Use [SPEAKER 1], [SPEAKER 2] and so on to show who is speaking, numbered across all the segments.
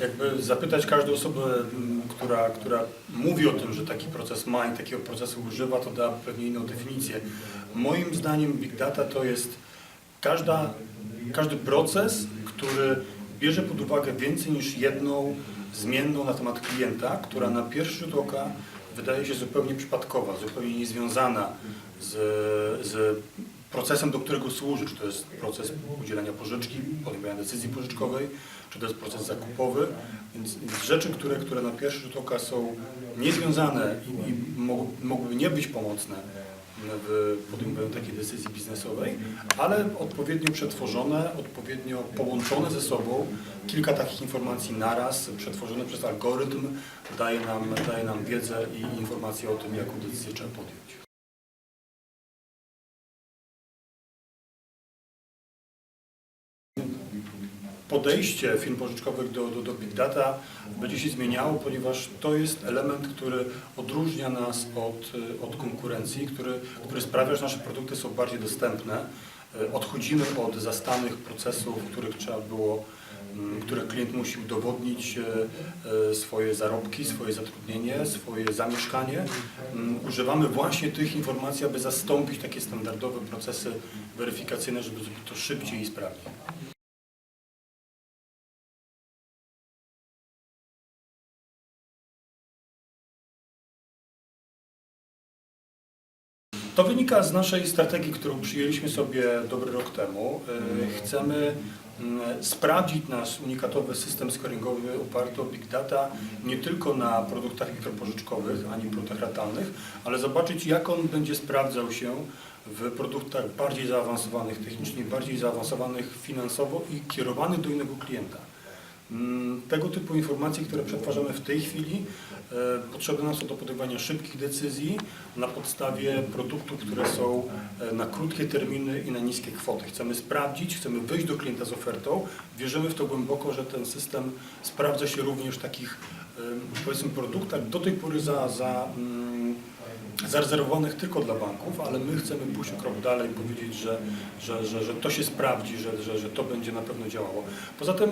[SPEAKER 1] jakby zapytać każdą osobę, m, która, która mówi o tym, że taki proces ma i takiego procesu używa, to da pewnie inną definicję. Moim zdaniem Big Data to jest każda, każdy proces, który bierze pod uwagę więcej niż jedną zmienną na temat klienta, która na pierwszy rzut oka wydaje się zupełnie przypadkowa, zupełnie niezwiązana z, z procesem, do którego służy, czy to jest proces udzielania pożyczki, podejmowania decyzji pożyczkowej, czy to jest proces zakupowy, więc, więc rzeczy, które, które na pierwszy rzut oka są niezwiązane i, i mo- mogłyby nie być pomocne w podejmowaniu takiej decyzji biznesowej, ale odpowiednio przetworzone, odpowiednio połączone ze sobą, kilka takich informacji naraz, przetworzone przez algorytm, daje nam, daje nam wiedzę i informacje o tym, jaką decyzję trzeba podjąć. Podejście firm pożyczkowych do, do, do Big Data będzie się zmieniało, ponieważ to jest element, który odróżnia nas od, y, od konkurencji, który, który sprawia, że nasze produkty są bardziej dostępne. Y, Odchodzimy od zastanych procesów, których trzeba było, mm, których klient musi udowodnić y, swoje zarobki, swoje zatrudnienie, swoje zamieszkanie. Mm, Używamy właśnie tych informacji, aby zastąpić takie standardowe procesy weryfikacyjne, żeby zrobić to szybciej i sprawniej. To wynika z naszej strategii, którą przyjęliśmy sobie dobry rok temu. Y, Chcemy mm, sprawdzić nasz unikatowy system scoringowy oparty o Big Data nie tylko na produktach mikropożyczkowych ani produktach ratalnych, ale zobaczyć jak on będzie sprawdzał się w produktach bardziej zaawansowanych technicznie, bardziej zaawansowanych finansowo i kierowanych do innego klienta. Mm, Tego typu informacje, które przetwarzamy w tej chwili, e, potrzebne nam są do podejmowania szybkich decyzji na podstawie produktów, które są e, na krótkie terminy i na niskie kwoty. Chcemy sprawdzić, chcemy wyjść do klienta z ofertą. Wierzymy w to głęboko, że ten system sprawdza się również w takich e, powiedzmy produktach do tej pory za, za mm, zarezerwowanych tylko dla banków, ale my chcemy pójść o krok dalej powiedzieć, że, że, że, że to się sprawdzi, że, że, że to będzie na pewno działało. Poza tym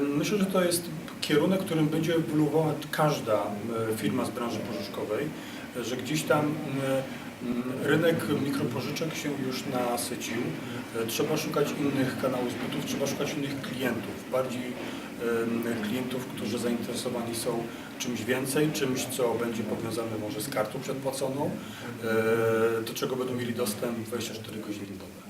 [SPEAKER 1] myślę, że to jest kierunek, którym będzie ewoluowała każda firma z branży pożyczkowej, że gdzieś tam rynek mikropożyczek się już nasycił. E, Trzeba szukać innych kanałów zbytów, trzeba szukać innych klientów, bardziej klientów, którzy zainteresowani są czymś więcej, czymś, co będzie powiązane może z kartą przedpłaconą, e, do czego będą mieli dostęp 24 godziny dobę.